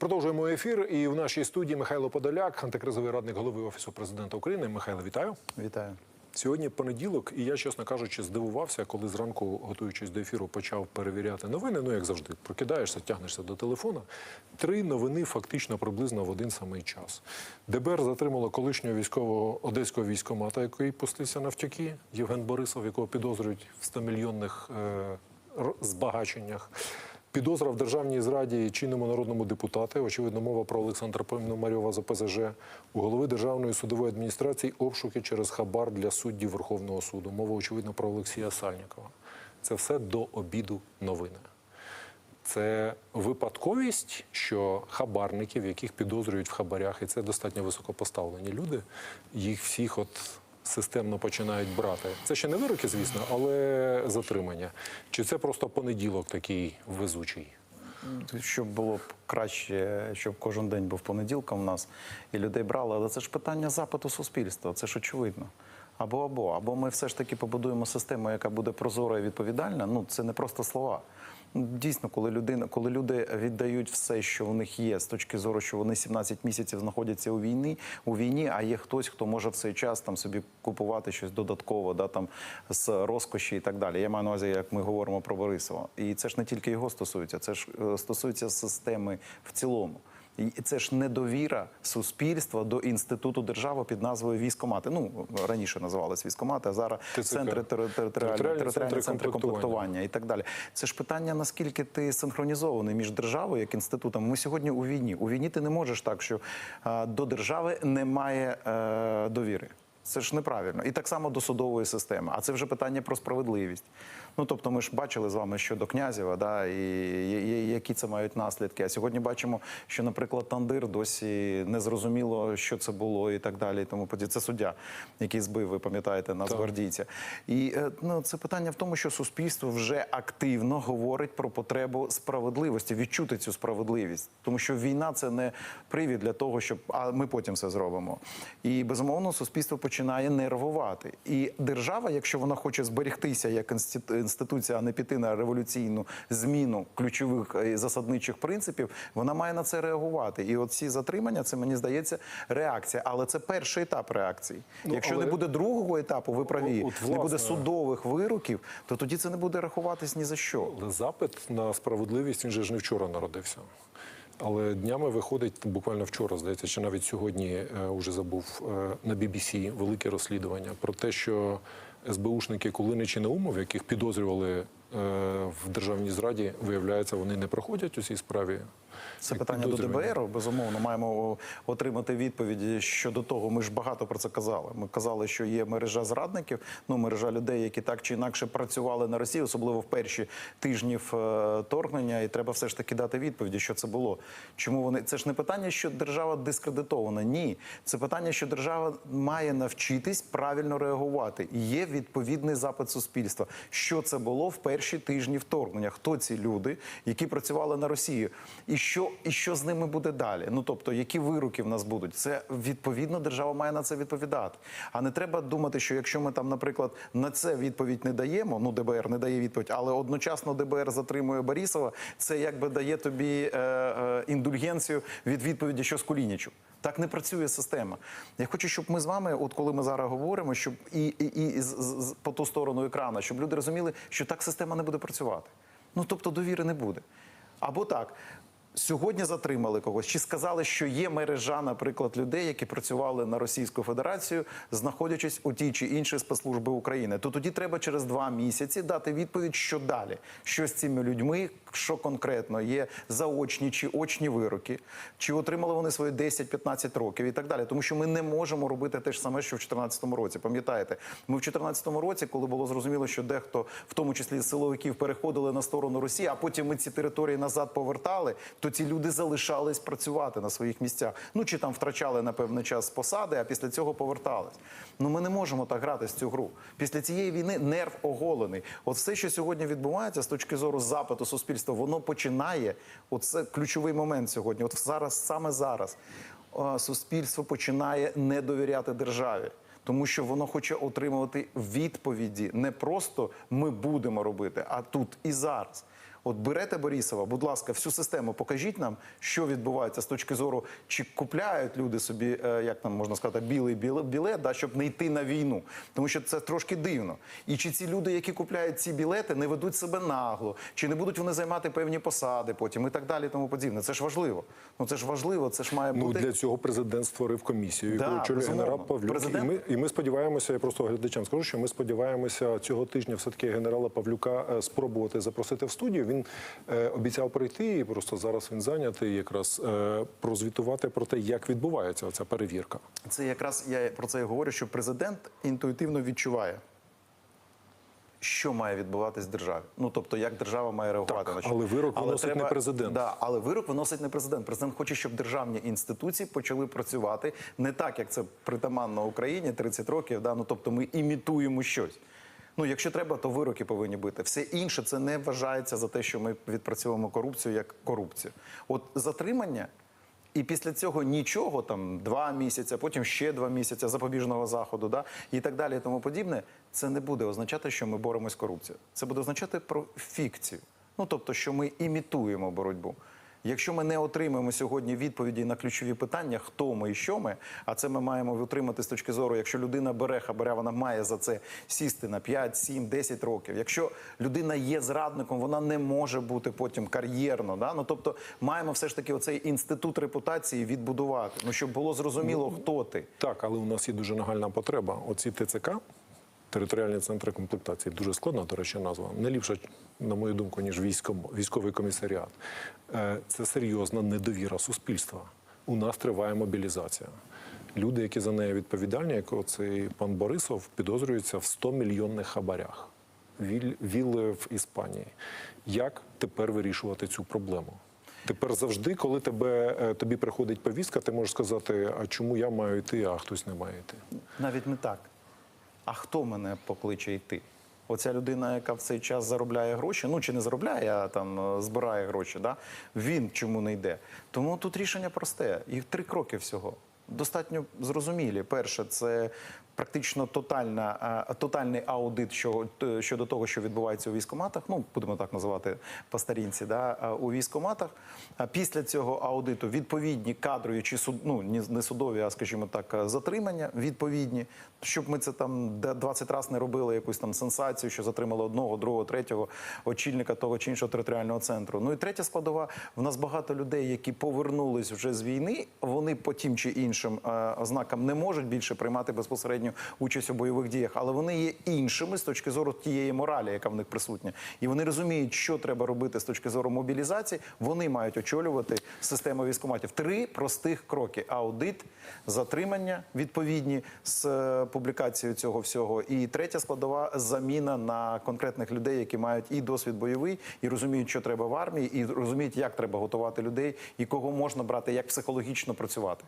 Продовжуємо ефір. І в нашій студії Михайло Подоляк, антикризовий радник голови офісу президента України. Михайло, вітаю. Вітаю. Сьогодні понеділок, і я, чесно кажучи, здивувався, коли зранку, готуючись до ефіру, почав перевіряти новини. Ну, як завжди, прокидаєшся, тягнешся до телефона. Три новини фактично приблизно в один самий час. ДБР затримало колишнього військового одеського військомата, який пустився на втяки. Євген Борисов, якого підозрюють в 100-мільйонних е, збагаченнях. Підозра в державній зраді чинному народному депутату. Очевидно, мова про Олександра Пономарьова за ПЗЖ. У голови Державної судової адміністрації обшуки через хабар для суддів Верховного суду. Мова, очевидно, про Олексія Сальнікова. Це все до обіду новини. Це випадковість, що хабарників, яких підозрюють в хабарях, і це достатньо високопоставлені люди, їх всіх от системно починають брати. Це ще не вироки, звісно, але затримання. Чи це просто понеділок такий везучий? Щоб було б краще, щоб кожен день був понеділком у нас і людей брали, але це ж питання запиту суспільства, це ж очевидно. Або або, або ми все ж таки побудуємо систему, яка буде прозора і відповідальна. Ну це не просто слова. Дійсно, коли людина, коли люди віддають все, що в них є, з точки зору, що вони 17 місяців знаходяться у війні, у війні, а є хтось, хто може в цей час там собі купувати щось додатково, да там з розкоші і так далі. Я маю на увазі, як ми говоримо про Борисова, і це ж не тільки його стосується, це ж е, стосується системи в цілому. І це ж недовіра суспільства до інституту держави під назвою військомати. Ну раніше називалися військомати, а зараз центри тери- територіальні центри комплектування. і так далі. Це ж питання наскільки ти синхронізований між державою як інститутом. Ми сьогодні у війні. У війні ти не можеш так, що до держави немає е, довіри. Це ж неправильно, і так само до судової системи. А це вже питання про справедливість. Ну тобто, ми ж бачили з вами щодо князєва, да і я- я- які це мають наслідки. А сьогодні бачимо, що, наприклад, Тандир досі не зрозуміло, що це було, і так далі. І тому подібне. Це суддя, який збив, ви пам'ятаєте, нацгвардійця. І е, ну, це питання в тому, що суспільство вже активно говорить про потребу справедливості, відчути цю справедливість, тому що війна це не привід для того, щоб а ми потім все зробимо. І безумовно, суспільство починає нервувати. І держава, якщо вона хоче зберегтися як інститу- інституція, а не піти на революційну зміну ключових е, засадничих принципів, вона має на це реагувати. І от ці затримання, це мені здається реакція. Але це перший етап реакції. Ну, якщо але- не буде другого етапу, ви праві, От, не буде судових вироків, то тоді це не буде рахуватись ні за що. Але запит на справедливість він же ж не вчора народився. Але днями виходить буквально вчора, здається, чи навіть сьогодні вже уже забув е, на BBC велике розслідування про те, що СБУшники Кулинич і Наумов, яких підозрювали е, в державній зраді, виявляється, вони не проходять у цій справі. Це питання до. ДБР. Безумовно, маємо отримати відповіді щодо того. Ми ж багато про це казали. Ми казали, що є мережа зрадників, ну мережа людей, які так чи інакше працювали на Росії, особливо в перші тижні е, торгнення. І треба все ж таки дати відповіді, що це було. Чому вони це ж не питання, що держава дискредитована? Ні, це питання, що держава має навчитись правильно реагувати. І Є відповідний запит суспільства. Що це було в перші тижні вторгнення? Хто ці люди, які працювали на Росію? І що, і що з ними буде далі? Ну тобто, які вироки в нас будуть? Це відповідно держава має на це відповідати. А не треба думати, що якщо ми там, наприклад, на це відповідь не даємо, ну ДБР не дає відповідь, але одночасно ДБР затримує Борисова, це якби дає тобі е, е, індульгенцію від відповіді, що з Кулінічу. Так не працює система. Я хочу, щоб ми з вами, от коли ми зараз говоримо, щоб і, і, і з- з- по ту сторону екрана, щоб люди розуміли, що так система не буде працювати. Ну тобто довіри не буде. Або так. Сьогодні затримали когось, чи сказали, що є мережа, наприклад, людей, які працювали на Російську Федерацію, знаходячись у тій чи іншій спецслужби України. То тоді треба через два місяці дати відповідь, що далі, що з цими людьми, що конкретно є заочні чи очні вироки, чи отримали вони свої 10-15 років і так далі. Тому що ми не можемо робити те ж саме, що в 2014 році. Пам'ятаєте, ми в 2014 році, коли було зрозуміло, що дехто, в тому числі силовиків, переходили на сторону Росії, а потім ми ці території назад повертали, то ці люди залишались працювати на своїх місцях. Ну чи там втрачали на певний час посади, а після цього повертались. Ну ми не можемо так грати з цю гру. Після цієї війни нерв оголений. От все, що сьогодні відбувається з точки зору запиту суспільства, воно починає. Оце ключовий момент сьогодні. От зараз, саме зараз, суспільство починає не довіряти державі. Тому що воно хоче отримувати відповіді не просто ми будемо робити, а тут і зараз. От берете Борисова, будь ласка, всю систему покажіть нам, що відбувається з точки зору, чи купляють люди собі, е, як там можна сказати, білий біле- білет, да, щоб не йти на війну. Тому що це трошки дивно. І чи ці люди, які купляють ці білети, не ведуть себе нагло, чи не будуть вони займати певні посади потім і так далі, тому подібне. Це ж важливо. Ну це ж важливо, це ж має Ну бути. для цього президент створив комісію, яку Да, очолює генерал Павлюк. Президент- І ми і ми сподіваємося. Я просто глядачам скажу, що ми сподіваємося цього тижня все таки генерала Павлюка е, спробувати запросити в студію. Він е, обіцяв прийти, і просто зараз він зайнятий якраз е, прозвітувати про те, як відбувається ця перевірка. Це якраз я про це і говорю, що президент інтуїтивно відчуває. Що має відбуватись в державі? Ну тобто, як держава має реагувати Так, на що. але вирок виносить не президент. Да, але вирок виносить не президент. Президент хоче, щоб державні інституції почали працювати не так, як це притаманно Україні 30 років. Да? Ну тобто, ми імітуємо щось. Ну, якщо треба, то вироки повинні бути. Все інше це не вважається за те, що ми відпрацьовуємо корупцію як корупцію. От затримання. І після цього нічого, там два місяці, потім ще два місяці запобіжного заходу, да, і так далі, і тому подібне, це не буде означати, що ми боремось з корупцією. Це буде означати про фікцію. Ну тобто, що ми імітуємо боротьбу. Якщо ми не отримаємо сьогодні відповіді на ключові питання, хто ми і що ми, а це ми маємо отримати з точки зору, якщо людина бере хабаря, вона має за це сісти на 5, 7, 10 років. Якщо людина є зрадником, вона не може бути потім кар'єрно. Да? Ну тобто маємо все ж таки оцей інститут репутації відбудувати. Ну щоб було зрозуміло, хто ти. Так, але у нас є дуже нагальна потреба. Оці ТЦК, територіальні центри комплектації, дуже складна, до речі, назва. Не ліпша, на мою думку, ніж військовий комісаріат. Е, Це серйозна недовіра суспільства. У нас триває мобілізація. Люди, які за неї відповідальні, як оцей пан Борисов, підозрюються в 100 мільйонних хабарях. Вілли в Іспанії. Як тепер вирішувати цю проблему? Тепер завжди, коли тебе, е, тобі приходить повістка, ти можеш сказати, а чому я маю йти, а хтось не має йти. Навіть не так. А хто мене покличе йти? Оця людина, яка в цей час заробляє гроші, ну чи не заробляє, а там е, збирає гроші, да? він чому не йде? Тому тут рішення просте. Їх три кроки всього. Достатньо зрозумілі. Перше, це практично тотальна, е, тотальний аудит що- щодо того, що відбувається у військкоматах. Ну, будемо так називати по старінці, да, е, у військкоматах. А Після цього аудиту відповідні кадрові чи суд, ну, не судові, а скажімо так, е, затримання відповідні, щоб ми це там де 20 разів не робили якусь там сенсацію, що затримали одного, другого, третього очільника того чи іншого територіального центру. Ну і третя складова: в нас багато людей, які повернулись вже з війни. Вони по тим чи іншим е, ознакам не можуть більше приймати безпосередню участь у бойових діях, але вони є іншими з точки зору тієї моралі, яка в них присутня, і вони розуміють, що треба робити з точки зору мобілізації. Вони мають очолювати систему військкоматів. Три простих кроки: аудит, затримання відповідні з е, публікацією цього всього. І третя складова заміна на конкретних людей, які мають і досвід бойовий, і розуміють, що треба в армії, і розуміють, як треба готувати людей, і кого можна брати, як психологічно працювати.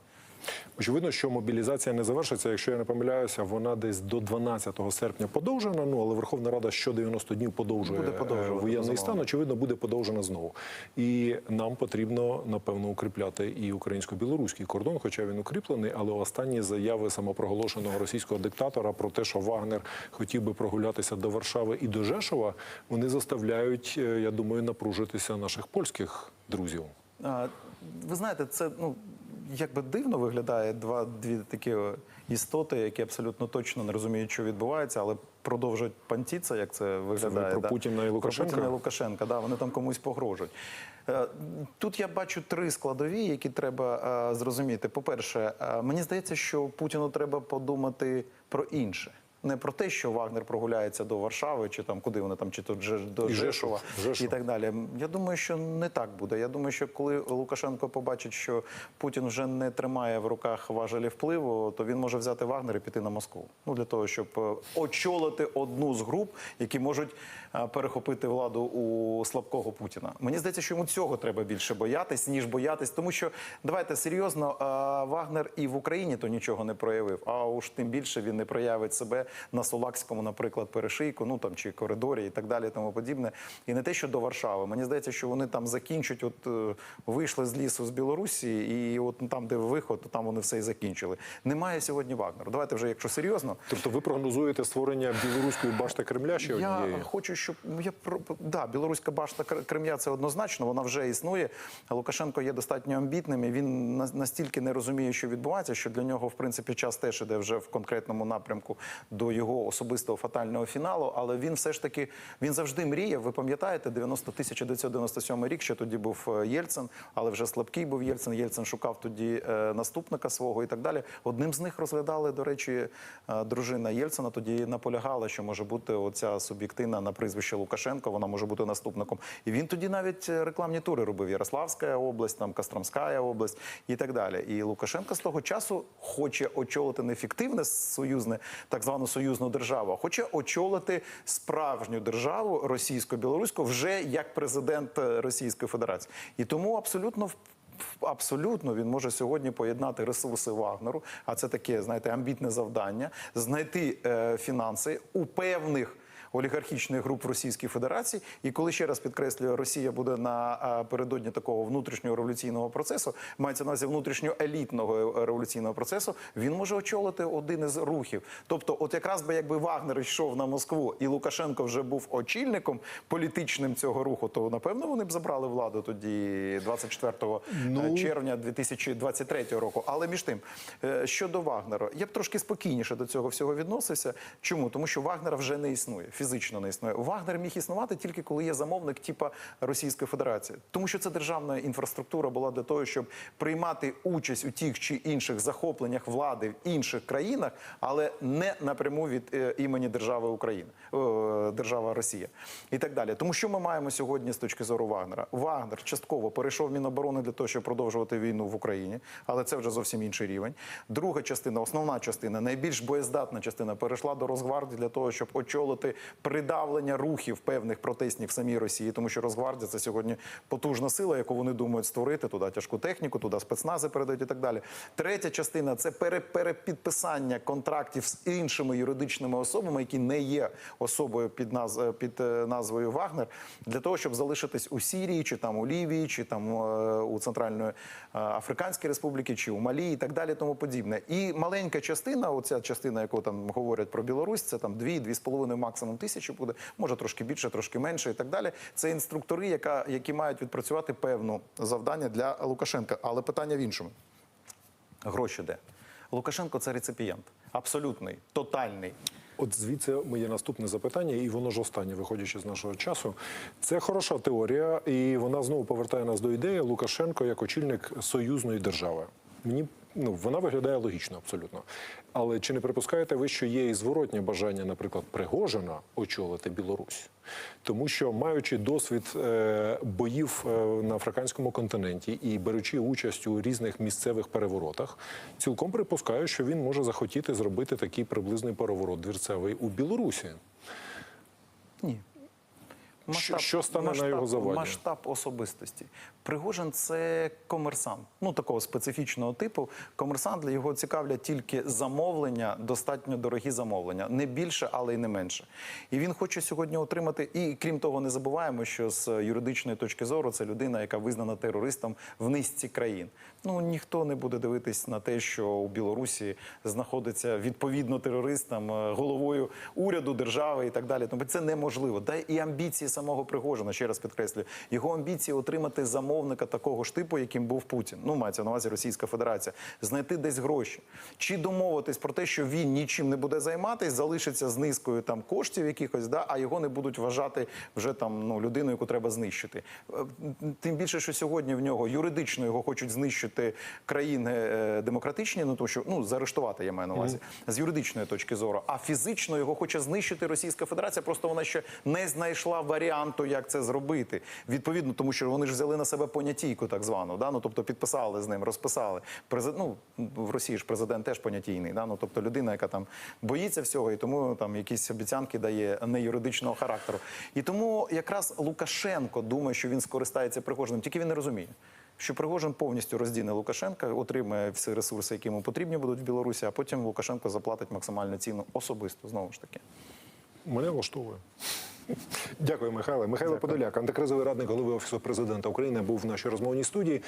Очевидно, що мобілізація не завершиться. Якщо я не помиляюся, вона десь до 12 серпня подовжена. Ну але Верховна Рада що 90 днів подовжує Буде е, воєнний стан. Очевидно, буде подовжена знову. І нам потрібно напевно укріпляти і українсько-білоруський кордон, хоча він укріплений. Але останні заяви самопроголошеного російського диктатора про те, що Вагнер хотів би прогулятися до Варшави і до Жешова, вони заставляють, е, я думаю, напружитися наших польських друзів. Ви знаєте, це ну якби дивно виглядає два дві такі е, істоти, які абсолютно точно не розуміють, що відбувається, але продовжують пантіться, як це виглядає. про да? Путіна і Лукашенка? Про Путіна і Лукашенка, да, вони там комусь погрожують. Е, Тут я бачу три складові, які треба е, зрозуміти. По-перше, е, мені здається, що Путіну треба подумати про інше. Не про те, що Вагнер прогуляється до Варшави, чи там куди вони там, чи то до Жешова, і так далі. Я думаю, що не так буде. Я думаю, що коли Лукашенко побачить, що Путін вже не тримає в руках важелі впливу, то він може взяти Вагнер і піти на Москву. Ну для того, щоб е, очолити одну з груп, які можуть перехопити владу у слабкого Путіна. Мені здається, що йому цього треба більше боятись, ніж боятись, тому що давайте серйозно, е, Вагнер і в Україні то нічого не проявив. А уж тим більше він не проявить себе на Сулакському, наприклад, перешийку, ну там чи коридорі і так далі, і тому подібне. І не те, що до Варшави. Мені здається, що вони там закінчать. От е, вийшли з лісу з Білорусі, і от там, де виход, то там вони все і закінчили. Немає сьогодні Вагнеру. Давайте вже, якщо серйозно, Тобто ви прогнозуєте створення білоруської башти Кремля ще я однієї? хочу, що ну, я про да, білоруська башта Кр- Кремля це однозначно, вона вже існує. Лукашенко є достатньо амбітним. і Він настільки не розуміє, що відбувається, що для нього в принципі час теж іде вже в конкретному напрямку до його особистого фатального фіналу. Але він все ж таки він завжди мріяв. Ви пам'ятаєте, 90 1997 рік, що тоді був е, Єльцин, але вже слабкий був Єльцин. Єльцин шукав тоді е, наступника свого і так далі. Одним з них розглядали, до речі, е, дружина Єльцина. Тоді наполягала, що може бути оця суб'єктивна на прізвище Лукашенко. Вона може бути наступником. І він тоді навіть е, рекламні тури робив. Ярославська область, там Костромська область і так далі. І Лукашенко з того часу хоче очолити не фіктивне союзне, так звану союзну державу, а хоче очолити справжню державу російсько-білоруську вже як президент е, Російської Федерації. І тому абсолютно Абсолютно він може сьогодні поєднати ресурси Вагнеру, а це таке, знаєте, амбітне завдання, знайти е, фінанси у певних олігархічних груп в Російській Федерації. І коли ще раз підкреслюю, Росія буде на передодні такого внутрішнього революційного процесу, мається на увазі внутрішньоелітного революційного процесу, він може очолити один із рухів. Тобто, от якраз би якби Вагнер йшов на Москву і Лукашенко вже був очільником політичним цього руху, то напевно вони б забрали владу тоді 24 Ну. червня 2023 року. Але між тим, е, щодо Вагнера, я б трошки спокійніше до цього всього відносився. Чому? Тому що Вагнера вже не існує, фізично не існує. Вагнер міг існувати тільки коли є замовник типа Російської Федерації, тому що це державна інфраструктура була для того, щоб приймати участь у тих чи інших захопленнях влади в інших країнах, але не напряму від е, імені держави Україна, е, держава Росія і так далі. Тому що ми маємо сьогодні з точки зору Вагнера? Вагнер частково перейшов Міноборони для того, щоб продовжувати війну в Україні, але це вже зовсім інший рівень. Друга частина, основна частина, найбільш боєздатна частина, перейшла до Росгвардії для того, щоб очолити придавлення рухів певних протестів в самій Росії, тому що Росгвардія це сьогодні потужна сила, яку вони думають створити туди тяжку техніку, туди спецнази передають і так далі. Третя частина це пере- перепідписання контрактів з іншими юридичними особами, які не є особою під наз під е, назвою Вагнер, для того, щоб залишитись у Сірії, чи там у Лівії, чи там е, у Центральної е, Африканській Республіки, чи у Малі, і так далі, тому подібне. І маленька частина, оця частина, яку там говорять про Білорусь, це там дві, дві з половиною максимум тисячі буде, може трошки більше, трошки менше, і так далі. Це інструктори, яка, які мають відпрацювати певну завдання для Лукашенка. Але питання в іншому. Гроші де? Лукашенко це реципієнт. Абсолютний, тотальний. От звідси моє наступне запитання, і воно ж останнє, виходячи з нашого часу. Це хороша теорія, і вона знову повертає нас до ідеї Лукашенко як очільник союзної держави. Мені ну вона виглядає логічно абсолютно. Але чи не припускаєте ви, що є і зворотнє бажання, наприклад, Пригожина очолити Білорусь? Тому що маючи досвід е, боїв е, на африканському континенті і беручи участь у різних місцевих переворотах, цілком припускаю, що він може захотіти зробити такий приблизний переворот двірцевий у Білорусі. Ні. Що- що стане на його заваді? Масштаб особистості. Пригожин це комерсант, ну такого специфічного типу. Комерсант для його цікавлять тільки замовлення, достатньо дорогі замовлення, не більше, але й не менше. І він хоче сьогодні отримати. І крім того, не забуваємо, що з юридичної точки зору це людина, яка визнана терористом в низці країн. Ну ніхто не буде дивитись на те, що у Білорусі знаходиться відповідно терористам е, головою уряду, держави і так далі. Тому це неможливо. Та і амбіції самого Пригожина, ще раз підкреслюю, його амбіції отримати замовника такого ж типу, яким був Путін. Ну мається на увазі Російська Федерація, знайти десь гроші чи домовитись про те, що він нічим не буде займатись, залишиться з низкою там коштів якихось, да, а його не будуть вважати вже там ну людиною, яку треба знищити. Е, Тим більше, що сьогодні в нього юридично його хочуть знищити країни е, демократичні, ну то що ну заарештувати я маю на увазі з юридичної точки зору, а фізично його хоче знищити Російська Федерація. Просто вона ще не знайшла варіанту, як це зробити. Відповідно, тому що вони ж взяли на себе понятійку, так звану, да? ну тобто підписали з ним, розписали. Презид... Ну, в Росії ж президент теж понятійний, да? ну тобто людина, яка там боїться всього, і тому там якісь обіцянки дає не юридичного характеру. І тому якраз Лукашенко думає, що він скористається Пригожиним, тільки він не розуміє. Що Пригожин повністю роздіне Лукашенка, отримає всі ресурси, які йому потрібні будуть в Білорусі, а потім Лукашенко заплатить максимальну ціну особисто знову ж таки. Мене влаштовує. Дякую, Михайле. Михайло Подоляк, антикризовий радник голови офісу президента України, був в нашій розмовній студії.